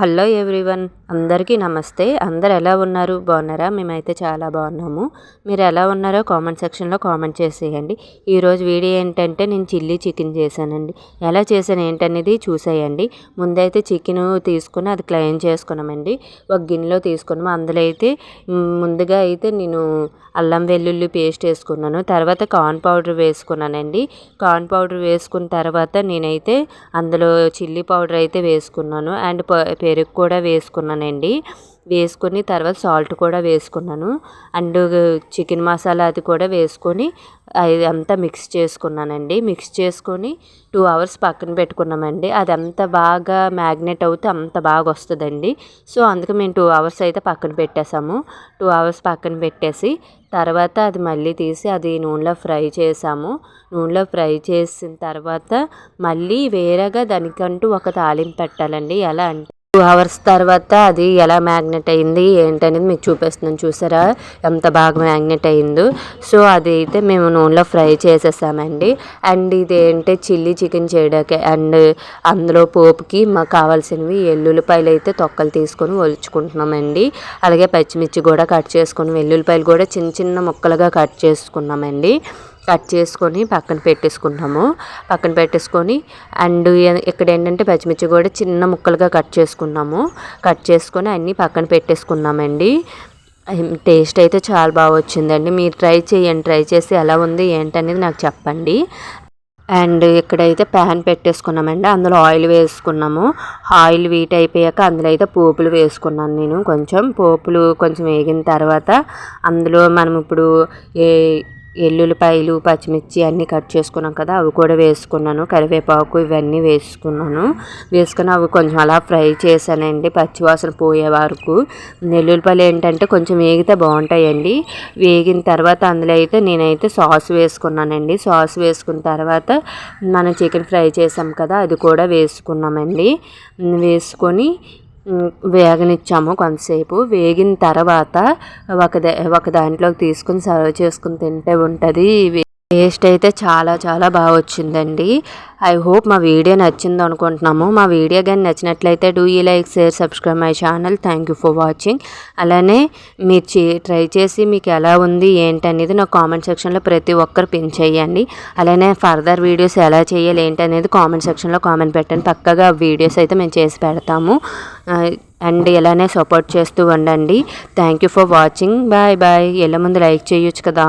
Hello everyone అందరికీ నమస్తే. అందరు ఎలా ఉన్నారు? బాగున్నారా? మేమైతే చాలా బాగున్నాము. మీరు ఎలా ఉన్నారో కామెంట్ సెక్షన్లో కామెంట్ చేసేయండి. ఈరోజు వీడియో ఏంటంటే నేను చిల్లీ చికెన్ చేశానండి. ఎలా చేశాను ఏంటనేది చూసేయండి. ముందైతే చికెన్ తీసుకుని అది క్లెయిమ్ చేసుకున్నామండి. ఒక గిన్నెలో తీసుకున్నాము. అందులో అయితే ముందుగా అయితే నేను అల్లం వెల్లుల్లి పేస్ట్ వేసుకున్నాను. తర్వాత కార్న్ పౌడర్ వేసుకున్నానండి. కార్న్ పౌడర్ వేసుకున్న తర్వాత నేనైతే అందులో చిల్లీ పౌడర్ అయితే వేసుకున్నాను. అండ్ పెరుగు కూడా వేసుకున్నానండి. వేసుకొని తర్వాత సాల్ట్ కూడా వేసుకున్నాను. అండ్ చికెన్ మసాలా అది కూడా వేసుకొని అది అంతా మిక్స్ చేసుకున్నానండి. మిక్స్ చేసుకొని టూ అవర్స్ పక్కన పెట్టుకున్నామండి. అది అంత బాగా మ్యాగ్నెట్ అవుతే అంత బాగా వస్తుందండి. సో అందుకే మేము టూ అవర్స్ అయితే పక్కన పెట్టేసాము టూ అవర్స్ పక్కన పెట్టేసి తర్వాత అది మళ్ళీ తీసి అది నూనెలో ఫ్రై చేసాము నూనెలో ఫ్రై చేసిన తర్వాత మళ్ళీ వేరేగా దానికంటూ ఒక తాలింపు పెట్టాలండి. ఎలా అంటే టూ అవర్స్ తర్వాత అది ఎలా మ్యాగ్నెట్ అయింది ఏంటనేది మీకు చూపిస్తున్నాను చూసారా? ఎంత బాగా మ్యాగ్నెట్ అయిందో. సో అది అయితే మేము నూనెలో ఫ్రై చేసేసామండి. అండ్ ఇది ఏంటి చిల్లీ చికెన్ చేయడానికి. అండ్ అందులో పోపుకి మాకు కావాల్సినవి ఎల్లుల్లిపాయలు అయితే తొక్కలు తీసుకొని ఒలుచుకుంటున్నామండి. అలాగే పచ్చిమిర్చి కూడా కట్ చేసుకొని వెల్లుల్లిపాయలు కూడా చిన్న చిన్న ముక్కలుగా కట్ చేసుకున్నామండి. కట్ చేసుకొని పక్కన పెట్టేసుకుంటాము. పక్కన పెట్టేసుకొని అండ్ ఇక్కడ ఏంటంటే పచ్చిమిర్చి కూడా చిన్న ముక్కలుగా కట్ చేసుకున్నాము. కట్ చేసుకొని అన్నీ పక్కన పెట్టేసుకున్నామండి. టేస్ట్ అయితే చాలా బాగా వచ్చిందండి. మీరు ట్రై చేయండి. ట్రై చేసి ఎలా ఉంది ఏంటనేది నాకు చెప్పండి. అండ్ ఇక్కడైతే ప్యాన్ పెట్టేసుకున్నామండి. అందులో ఆయిల్ వేసుకున్నాము. ఆయిల్ వీట్ అయిపోయాక అందులో అయితే పోపులు వేసుకున్నాను నేను. కొంచెం పోపులు కొంచెం వేగిన తర్వాత అందులో మనం ఇప్పుడు ఏ ఎల్లుల్లిపాయలు పచ్చిమిర్చి అన్నీ కట్ చేసుకున్నాం కదా అవి కూడా వేసుకున్నాను. కరివేపాకు ఇవన్నీ వేసుకున్నాను. వేసుకుని అవి కొంచెం అలా ఫ్రై చేశానండి. పచ్చివాసన పోయే వరకు. ఎల్లుల్లిపాయలు ఏంటంటే కొంచెం వేగితే బాగుంటాయండి. వేగిన తర్వాత అందులో అయితే నేనైతే సాస్ వేసుకున్నానండి. సాస్ వేసుకున్న తర్వాత మనం చికెన్ ఫ్రై చేసాం కదా అది కూడా వేసుకున్నామండి. వేసుకొని వేగనిచ్చాము కొంతసేపు. వేగిన తర్వాత ఒక ఒక దాంట్లోకి తీసుకుని సర్వ్ చేసుకుని తింటే ఉంటుంది. టేస్ట్ అయితే చాలా చాలా బాగా వచ్చిందండి. ఐ హోప్ మా వీడియో నచ్చింది అనుకుంటున్నాము. మా వీడియో కానీ నచ్చినట్లయితే డూ ఈ like share subscribe my channel thank you for watching అలానే మీరు ట్రై చేసి మీకు ఎలా ఉంది ఏంటనేది నా కామెంట్ సెక్షన్లో ప్రతి ఒక్కరు పిన్ చేయండి. అలానే ఫర్దర్ వీడియోస్ ఎలా చేయాలి ఏంటనేది కామెంట్ సెక్షన్లో కామెంట్ పెట్టండి. పక్కగా వీడియోస్ అయితే మేము చేసి పెడతాము. అండ్ ఇలానే సపోర్ట్ చేస్తూ ఉండండి. Thank you for watching bye bye ఎలా ముందు లైక్ చేయొచ్చు కదా.